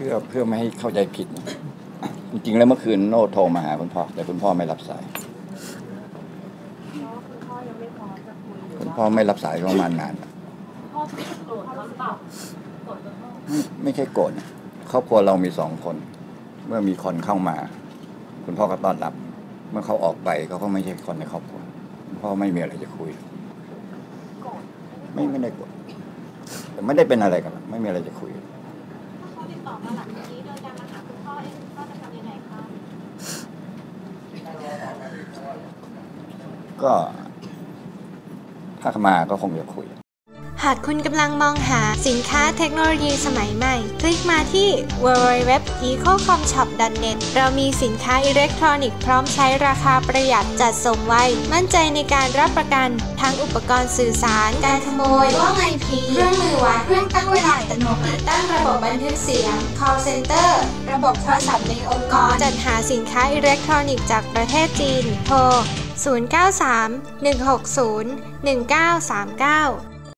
พื่อเพื่อไม่ให้เข้าใจผิด จริงๆแล้วเมื่อคืนโน้ตโทรมาหาคุณพ่อ แต่คุณพ่อไม่รับสาย คุณพ่อไม่รับสายประมาณนานพ่อโกราหรือเปล่าโกรธคุณพ่อไม่ไม่ใช่โกรธครอบครัวเรามีสองคน เมื่อมีคนเข้ามา คุณพ่อก็ต้อนรับ เมื่อเขาออกไปเขาก็ไม่ใช่คนในครอบครัวคุณพ่อไม่มีอะไรจะคุยไม่ไม่ได้โกรธไม่ได้เป็นอะไรกันไม่มีอะไรจะคุย ติดต่อมาหลังจากนี้โดยการมาหาคุณพ่อเองคุณพ่อจะทำยังไงคะก็ถ้ามาก็คงจะคุย หากคุณกำลังมองหาสินค้าเทคโนโลยีสมัยใหม่ คลิกมาที่ www.ecocomshop.net เรามีสินค้าอิเล็กทรอนิกส์พร้อมใช้ราคาประหยัดจัดส่งไว มั่นใจในการรับประกันทั้งอุปกรณ์สื่อสาร การขโมยกล้อง IP เครื่องมือวัดเครื่องตั้งเวลาอัตโนมัติตั้งระบบบันทึกเสียง call center ระบบโทรศัพท์ในองค์กร จัดหาสินค้าอิเล็กทรอนิกส์จากประเทศจีนโทร 093 160 1939